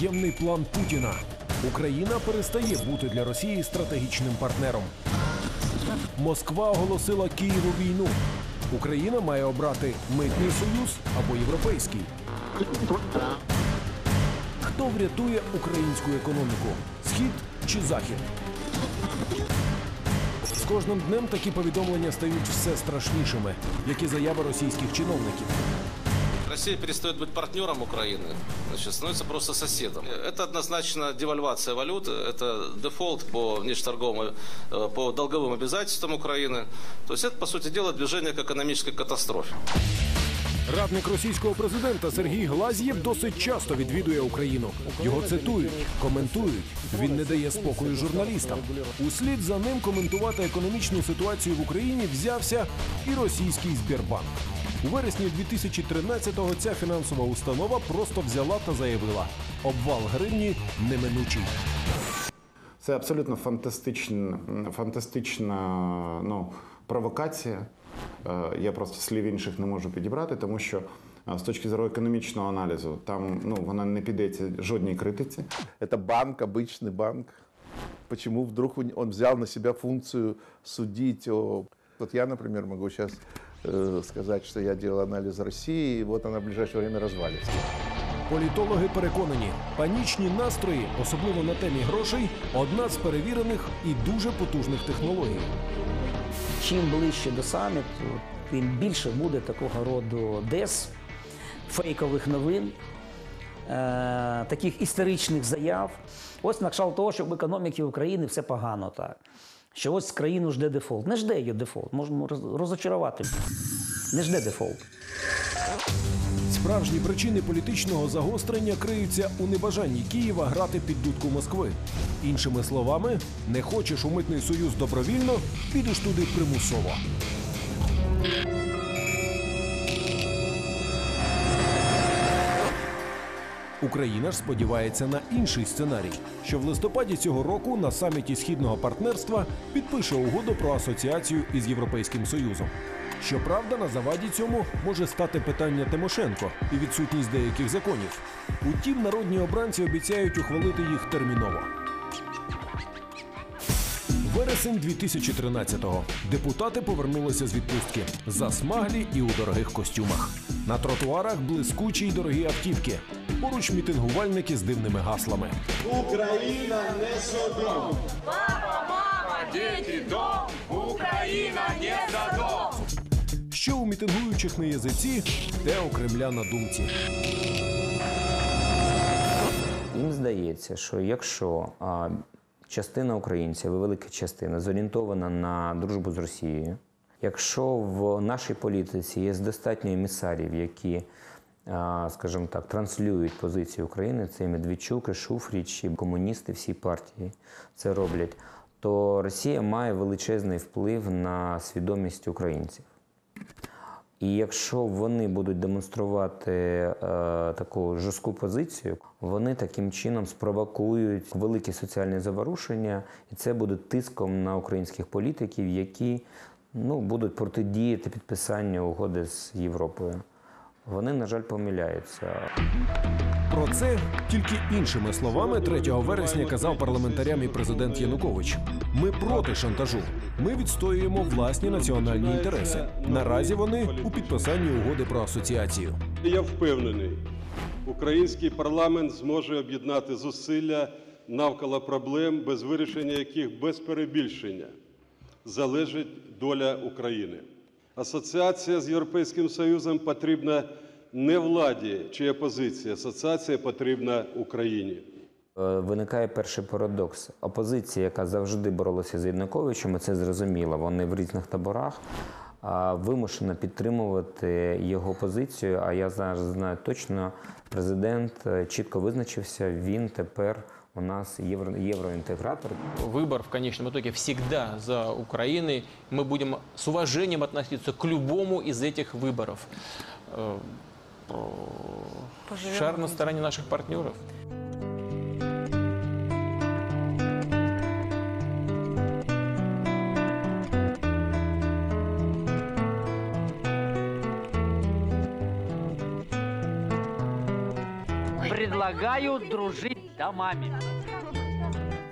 Таємний план Путіна. Україна перестає бути для Росії стратегічним партнером. Москва оголосила Києву війну. Україна має обрати митний союз або європейський. Хто врятує українську економіку? Схід чи захід? З кожним днем такі повідомлення стають все страшнішими, як і заяви російських чиновників. Россия перестает быть партнером Украины, значит, становится просто соседом. Это однозначно девальвация валюты, это дефолт по внешторговым, э, по долговым обязательствам Украины. То есть это, по сути дела, движение к экономической катастрофе. Радник російського президента Сергій Глазєв досить часто відвідує Україну. Його цитують, коментують. Він не дає спокою журналістам. Услід за ним коментувати економічну ситуацію в Україні взявся і російський Збірбанк. У вересні 2013-го ця фінансова установа просто взяла та заявила: обвал гривні неминучий. Це абсолютно фантастична, фантастична ну, провокація. Е, Я просто слів інших не можу підібрати, тому що е, з точки зору економічного аналізу там ну, вона не піддається жодній критиці. Это банк, обычный банк. Почему вдруг он- он взял на себя функцию судить о... Вот я, например, могу сейчас сказать, что я делал анализ России, и вот она в ближайшее время развалится. Політологи переконані, панічні настрої, особливо на темі грошей, одна з перевірених і дуже потужних технологій. Чим ближче до саміту, тим більше буде такого роду дес, фейкових новин, е, таких історичних заяв. Ось на кшталт того, що в економіці України все погано так. Що ось країну жде дефолт. Не жде її дефолт, можемо роз- розочарувати. Не жде дефолт. Справжні причини політичного загострення криються у небажанні Києва грати під дудку Москви. Іншими словами, не хочеш у митний союз добровільно, підеш туди примусово. Україна ж сподівається на інший сценарій, що в листопаді цього року на саміті східного партнерства підпише угоду про асоціацію із Європейським Союзом. Щоправда, на заваді цьому може стати питання Тимошенко і відсутність деяких законів. Утім, народні обранці обіцяють ухвалити їх терміново. Вересень 2013-го. Депутати повернулися з відпустки засмаглі і у дорогих костюмах. На тротуарах блискучі й дорогі автівки. Поруч мітингувальники з дивними гаслами. Україна не Содом. Папа, мама, дети, дом, Украина не Содом. Що у мітингуючих на язиці, те у Кремля на думці. Їм здається, що якщо а, частина українців, велика частина, зорієнтована на дружбу з Росією, якщо в нашій політиці є достатньо емісарів, які, скажімо так, транслюють позицію України, це Медведчук, і Шуфріч, і комуністи всі партії це роблять, то Росія має величезний вплив на свідомість українців. І якщо вони будуть демонструвати е, таку жорстку позицію, вони таким чином спровокують великі соціальні заворушення, і це буде тиском на українських політиків, які ну, будуть протидіяти підписанню угоди з Європою. Вони, на жаль, помиляються. Про це тільки іншими словами 3 вересня казав парламентарям і президент Янукович. Ми проти шантажу. Ми відстоюємо власні національні інтереси. Наразі вони у підписанні угоди про асоціацію. Я впевнений, український парламент зможе об'єднати зусилля навколо проблем, без вирішення яких без перебільшення залежить доля України. Асоціація з Європейським Союзом потрібна не владі чи опозиції, асоціація потрібна Україні. Е, Виникає перший парадокс. Опозиція, яка завжди боролася з Януковичем, і це зрозуміло, вони в різних таборах, а, вимушена підтримувати його позицію. А я зараз знаю точно, президент е, чітко визначився, він тепер у нас євро, євроінтегратор. Выбор в конечном итоге всегда за Украиной. Мы будем с уважением относиться к любому из этих выборов. Э, Шар на стороне наших партнеров. Предлагаю дружить домами.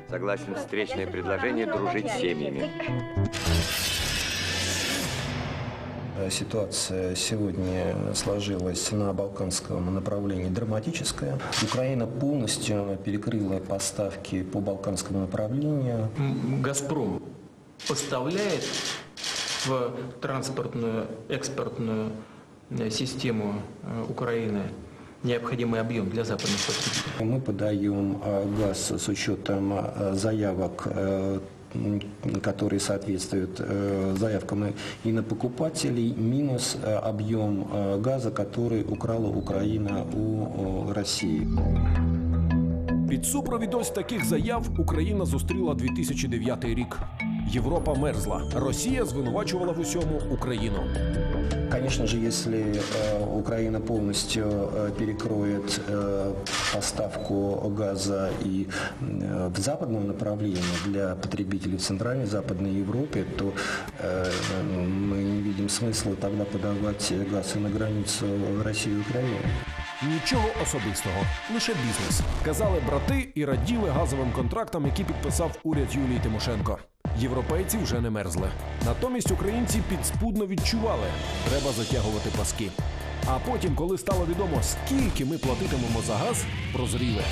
Согласен встречное предложение дружить семьями. Э, Ситуация сегодня сложилась на балканском направлении драматическая. Украина полностью перекрыла поставки по балканскому направлению. «Газпром» поставляет в транспортную, экспортную э, систему э, Украины необходимый объем для западных потребителей. Мы подаем газ с учетом заявок которые соответствуют э, заявкам инопокупателей, минус э, объем э, газа, который украла Украина у э, России. Під супровід ось таких заяв Україна зустріла 2009 рік. Європа мерзла. Росія звинувачувала в усьому Україну. Конечно же, если э, Украина полностью э, перекроет э, поставку газа и э, в западном направлении для потребителей в Центральной и Западной Европе, то э, мы не видим смысла тогда подавать газ и на границу России и Украины. Нічого особистого, лише бізнес. Казали брати і раділи газовим контрактам, які підписав уряд Юлії Тимошенко. Європейці вже не мерзли. Натомість українці підспудно відчували, треба затягувати паски. А потім, коли стало відомо, скільки ми платитимемо за газ, прозріли.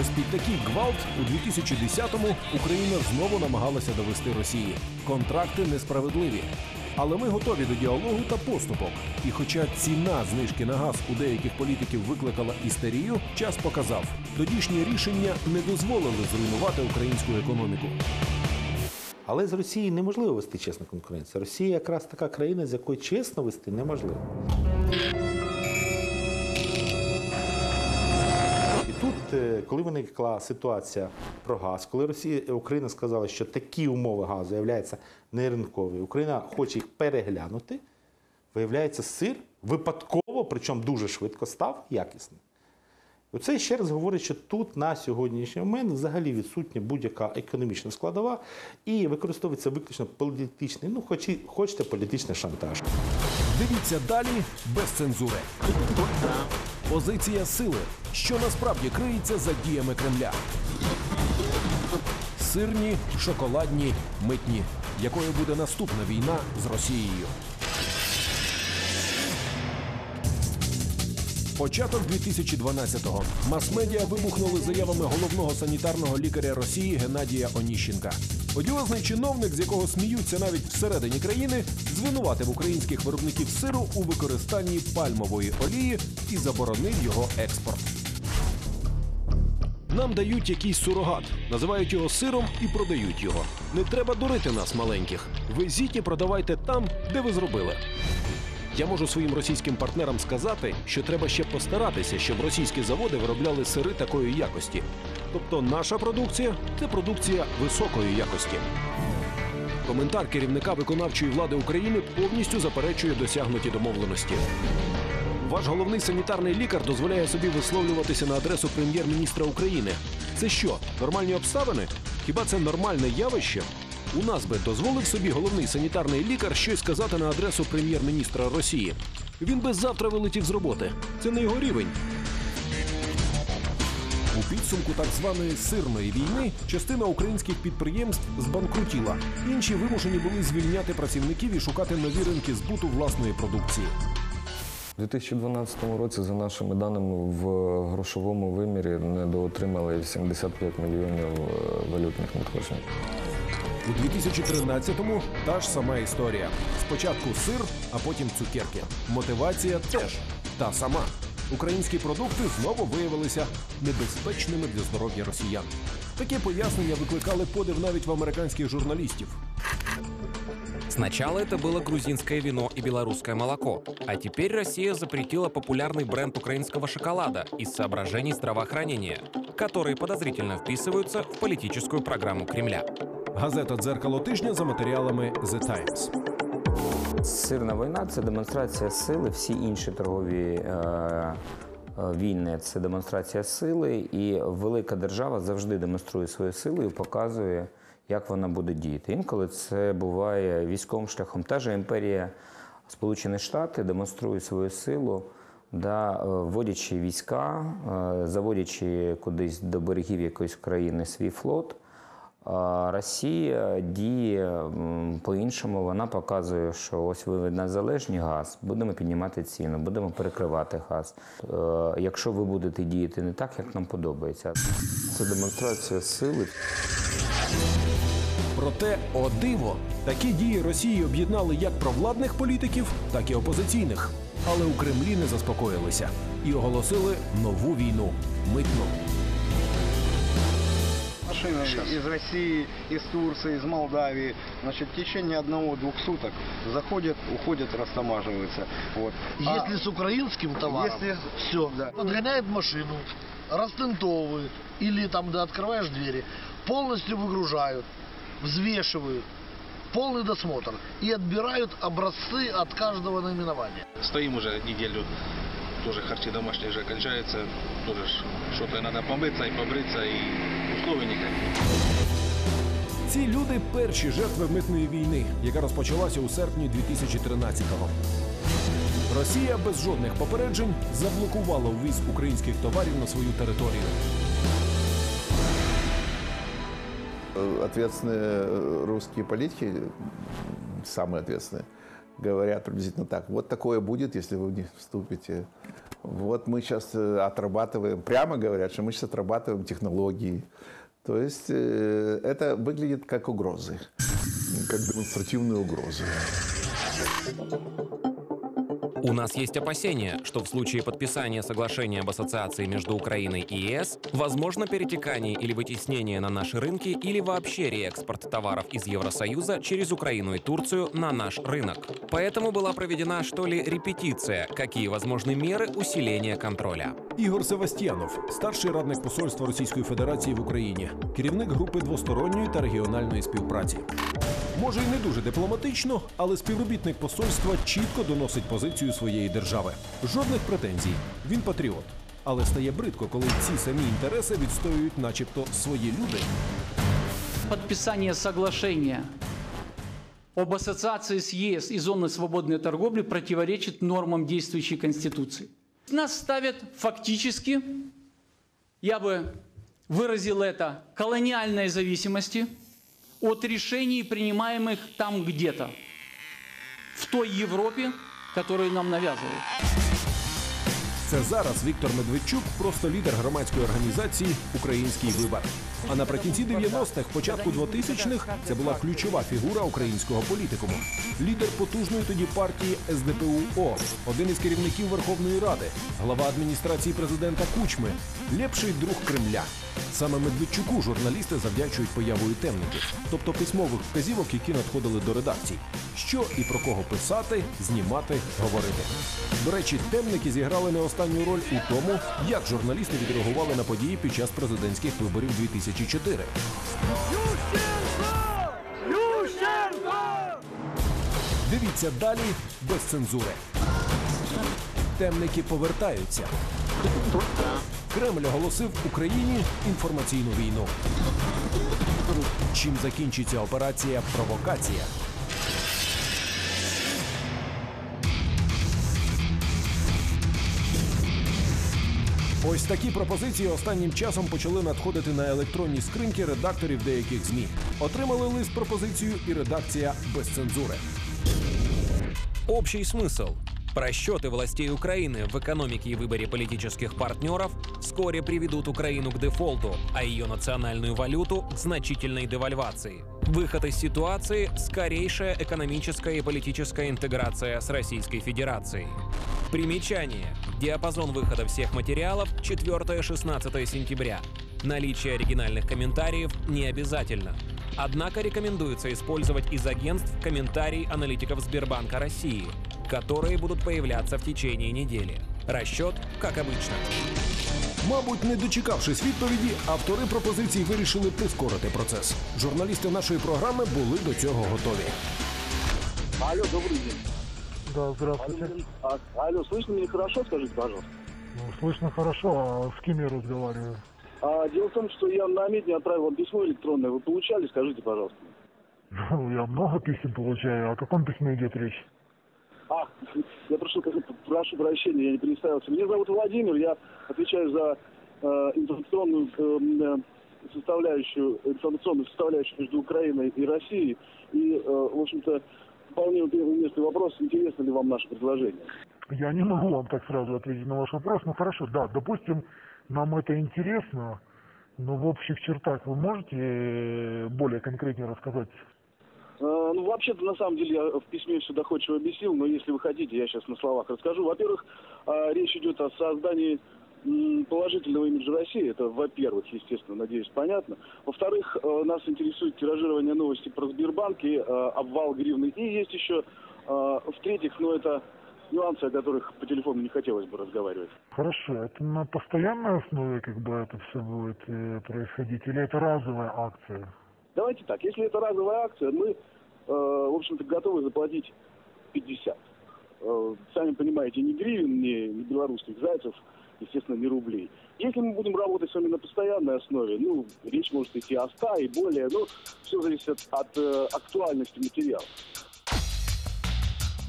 Ось під такий гвалт у 2010-му Україна знову намагалася довести Росії. Контракти несправедливі. Але ми готові до діалогу та поступок. І хоча ціна знижки на газ у деяких політиків викликала істерію, час показав, тодішні рішення не дозволили зруйнувати українську економіку. Але з Росії неможливо вести чесну конкуренцію. Росія якраз така країна, з якою чесно вести неможливо. Коли виникла ситуація про газ, коли Росія Україна сказала, що такі умови газу являються неринкові, Україна хоче їх переглянути, виявляється, сир випадково, причому дуже швидко став якісним. Оце ще раз говорить, що тут на сьогоднішній момент взагалі відсутня будь-яка економічна складова і використовується виключно політичний, ну хоч і хочете політичний шантаж. Дивіться далі без цензури. Позиція сили, що насправді криється за діями Кремля. Сирні, шоколадні, митні. Якою буде наступна війна з Росією? Початок 2012-го. Мас-медіа вибухнули заявами головного санітарного лікаря Росії Геннадія Оніщенка. Одіозний чиновник, з якого сміються навіть всередині країни, звинуватив українських виробників сиру у використанні пальмової олії і заборонив його експорт. Нам дають якийсь сурогат, називають його сиром і продають його. Не треба дурити нас, маленьких. Везіть і продавайте там, де ви зробили. Я можу своїм російським партнерам сказати, що треба ще постаратися, щоб російські заводи виробляли сири такої якості. Тобто наша продукція це продукція високої якості. Коментар керівника виконавчої влади України повністю заперечує досягнуті домовленості. Ваш головний санітарний лікар дозволяє собі висловлюватися на адресу прем'єр-міністра України. Це що, нормальні обставини? Хіба це нормальне явище? У нас би дозволив собі головний санітарний лікар щось сказати на адресу прем'єр-міністра Росії. Він би завтра вилетів з роботи. Це не його рівень. Підсумку так званої сирної війни частина українських підприємств збанкрутіла. Інші вимушені були звільняти працівників і шукати нові ринки збуту власної продукції. У 2012 році, за нашими даними, в грошовому вимірі недоотримали 75 мільйонів е, валютних надходжень. У 2013-му та ж сама історія. Спочатку сир, а потім цукерки. Мотивація теж та сама Українські продукти знову виявилися небезпечними для здоров'я росіян. Таке пояснення викликали подив навіть в американських журналістів. Сначала это было грузинское вино и белорусское молоко, а теперь Россия запретила популярный бренд украинского шоколада из соображений здравоохранения, которые подозрительно вписываются в политическую программу Кремля. Газета Дзеркало тижня за матеріалами The Times. Сирна війна це демонстрація сили. Всі інші торгові е, війни це демонстрація сили, і велика держава завжди демонструє свою силу і показує, як вона буде діяти. Інколи це буває військовим шляхом. Та же імперія Сполучені Штати демонструє свою силу, да, е, вводячи війська, е, заводячи кудись до берегів якоїсь країни свій флот. Росія діє по-іншому. Вона показує, що ось ви незалежні газ, будемо піднімати ціну, будемо перекривати газ. Е, Якщо ви будете діяти не так, як нам подобається, це демонстрація сили. Проте, о диво, такі дії Росії об'єднали як провладних політиків, так і опозиційних. Але у Кремлі не заспокоїлися і оголосили нову війну митну. Машины из России, из Турции, из Молдавии, значит, в течение одного-двух суток заходят, уходят, растамаживаются. Вот. А Если с украинским товаром, Если- все, Да. подгоняет машину, растентовывают, или там, да, открываешь двери, полностью выгружают, взвешивают, полный досмотр и отбирают образцы от каждого наименования. Стоим уже неделю, тоже харчи домашние уже кончаются, тоже что-то надо помыться и побриться, и условий никаких. Ці люди перші жертви митної війни, яка розпочалася у серпні 2013-го. Росія без жодних попереджень заблокувала ввіз українських товарів на свою територію. Э, Ответственные э, русские политики, м, самые ответственные, говорят приблизительно так. Вот такое будет, если вы не вступите. Вот мы сейчас отрабатываем, прямо говорят, что мы сейчас отрабатываем технологии. То есть э, это выглядит как угрозы, как демонстративные угрозы. У нас есть опасения, что в случае подписания соглашения об ассоциации между Украиной и ЕС возможно перетекание или вытеснение на наши рынки или вообще реэкспорт товаров из Евросоюза через Украину и Турцию на наш рынок. Поэтому была проведена, что ли, репетиция, какие возможны меры усиления контроля. Ігор Севастьянов, старший радник посольства Російської Федерації в Україні, керівник групи двосторонньої та регіональної співпраці. Може, й не дуже дипломатично, але співробітник посольства чітко доносить позицію своєї держави. Жодних претензій. Він патріот. Але стає бридко, коли ці самі інтереси відстоюють, начебто, свої люди. Подписание соглашения об ассоциации с ЕС и зоны свободной торговли противоречит нормам действующей Конституции. Нас ставят фактически, я бы выразил это, колониальной зависимости от решений, принимаемых там где-то, в той Европе, которую нам навязывают. Це зараз Віктор Медведчук просто лідер громадської організації Український вибор. А наприкінці 90-х, початку 2000-х це була ключова фігура українського політикуму. Лідер потужної тоді партії СДПУ-О, один із керівників Верховної Ради, глава адміністрації президента Кучми, лепший друг Кремля. Саме Медведчуку журналісти завдячують появою темників, тобто письмових вказівок, які надходили до редакцій. Що і про кого писати, знімати, говорити. До речі, темники зіграли не останню роль у тому, як журналісти відреагували на події під час президентських виборів 2004. Дивіться далі без цензури. Темники повертаються. Кремль оголосив Україні інформаційну війну. Чим закінчиться операція Провокація? Ось такі пропозиції останнім часом почали надходити на електронні скриньки редакторів деяких ЗМІ. Отримали лист пропозицію і редакція без цензури. Общий смысл. Просчеты властей Украины в экономике и выборе политических партнеров вскоре приведут Украину к дефолту, а ее национальную валюту к значительной девальвации. Выход из ситуации – скорейшая экономическая и политическая интеграция с Российской Федерацией. Примечание. Диапазон выхода всех материалов 4-16 сентября. Наличие оригинальных комментариев не обязательно. Однако рекомендуется использовать из агентств комментарий аналитиков Сбербанка России, которые будут появляться в течение недели. Расчет, как обычно. Мабуть, не дочекавшись відповіді, автори пропозицій вирішили прискорити процес. Журналісти нашої програми були до цього готові. Алло, добрый день. Да, здравствуйте. А, алло, слышно меня хорошо, скажите, пожалуйста? Ну, слышно хорошо, а с кем я разговариваю? А, дело в том, что я на Медне отправил вам письмо электронное. Вы получали? Скажите, пожалуйста. Ну, я много писем получаю. О каком письме идет речь? А, я прошу, прошу прощения, я не представился. Меня зовут Владимир, я отвечаю за э, информационную э, составляющую, информационную составляющую между Украиной и Россией. И, э, в общем-то, вполне уместный вопрос, интересно ли вам наше предложение. Я не могу вам так сразу ответить на ваш вопрос. Ну, хорошо, да, допустим, нам это интересно, но в общих чертах вы можете э, более конкретнее рассказать? Э, Ну, вообще-то, на самом деле, я в письме все доходчиво объяснил, но если вы хотите, я сейчас на словах расскажу. Во-первых, э, речь идет о создании положительного имиджа России. Это, во-первых, естественно, надеюсь, понятно. Во-вторых, э, нас интересует тиражирование новости про Сбербанк и обвал гривны. И есть еще, в-третьих, ну, это нюансы, о которых по телефону не хотелось бы разговаривать. Хорошо, это на постоянной основе как бы это все будет э, происходить или это разовая акция? Давайте так, если это разовая акция, мы, э, в общем-то, готовы заплатить 50. Э, сами понимаете, ни гривен, ни, ни белорусских зайцев, естественно, ни рублей. Если мы будем работать с вами на постоянной основе, ну, речь может идти о 100 и более, ну, все зависит от, от э, актуальности материала.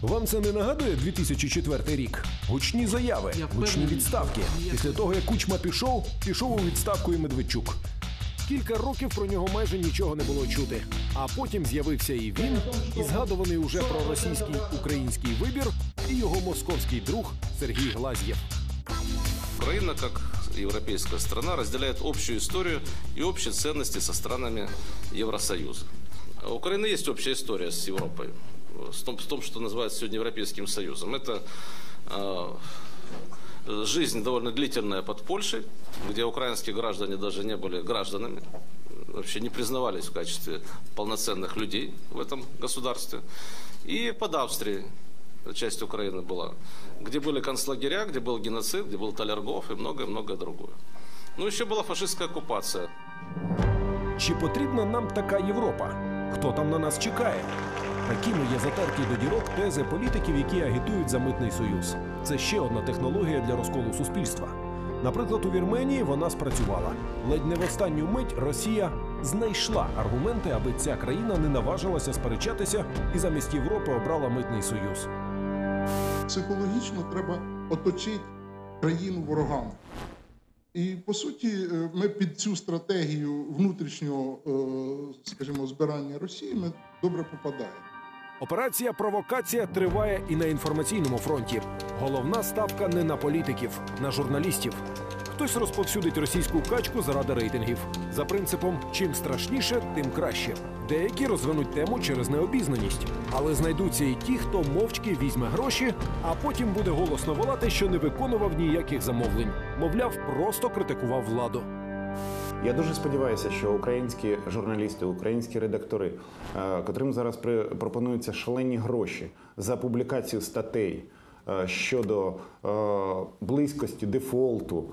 Вам це не нагадує 2004 рік? Гучні заяви, гучні відставки. Після того, як Кучма пішов, пішов у відставку і Медведчук. Кілька років про нього майже нічого не було чути. А потім з'явився і він, і згадуваний уже про російський український вибір, і його московський друг Сергій Глазьєв. Украина, как европейская страна, разделяет общую историю и общие ценности со странами Евросоюза. У Украины есть общая история с Европой, с том, с том что называется сегодня Европейским Союзом. Это э, жизнь довольно длительная под Польшей, где украинские граждане даже не были гражданами, вообще не признавались в качестве полноценных людей в этом государстве. И под Австрией, часть Украины была, где были концлагеря, где был геноцид, где был Талергов и многое-многое другое. Ну, еще была фашистская оккупация. Чи потрібна нам така Європа? Хто там на нас чекає? Такими є затерті до дірок тези політиків, які агітують за митний союз. Це ще одна технологія для розколу суспільства. Наприклад, у Вірменії вона спрацювала. Ледь не в останню мить Росія знайшла аргументи, аби ця країна не наважилася сперечатися і замість Європи обрала митний союз. Психологічно треба оточити країну ворогами. І по суті, е, ми під цю стратегію внутрішнього, е, скажімо, збирання Росії ми добре попадаємо. Операція провокація триває і на інформаційному фронті. Головна ставка не на політиків, на журналістів. Хтось розповсюдить російську качку заради рейтингів за принципом чим страшніше, тим краще. Деякі розвинуть тему через необізнаність, але знайдуться і ті, хто мовчки візьме гроші, а потім буде голосно волати, що не виконував ніяких замовлень. Мовляв, просто критикував владу. Я дуже сподіваюся, що українські журналісти, українські редактори, е, котрим зараз пропонуються шалені гроші за публікацію статей е, щодо е, близькості дефолту,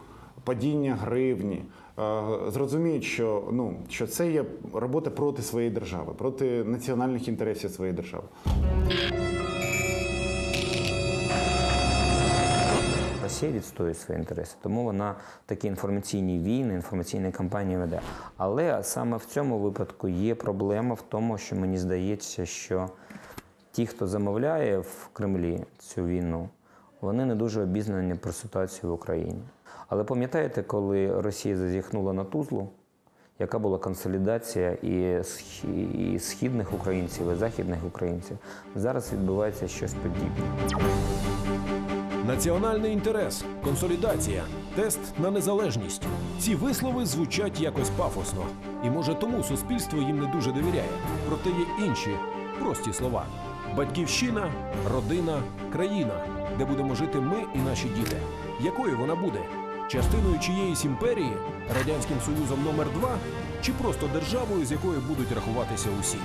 падіння гривні, зрозуміють, що ну що це є робота проти своєї держави, проти національних інтересів своєї держави. Росія відстоює свої інтереси, тому вона такі інформаційні війни, інформаційні кампанії веде. Але саме в цьому випадку є проблема в тому, що мені здається, що ті, хто замовляє в Кремлі цю війну, вони не дуже обізнані про ситуацію в Україні. Але пам'ятаєте, коли Росія зазіхнула на Тузлу, яка була консолідація і східних українців, і західних українців? Зараз відбувається щось подібне. Національний інтерес, консолідація, тест на незалежність. Ці вислови звучать якось пафосно. І може тому суспільство їм не дуже довіряє. Проте є інші прості слова: батьківщина, родина, країна, де будемо жити ми і наші діти. Якою вона буде? Частиною чиєїсь імперії, радянським союзом номер 2 чи просто державою, з якою будуть рахуватися усі?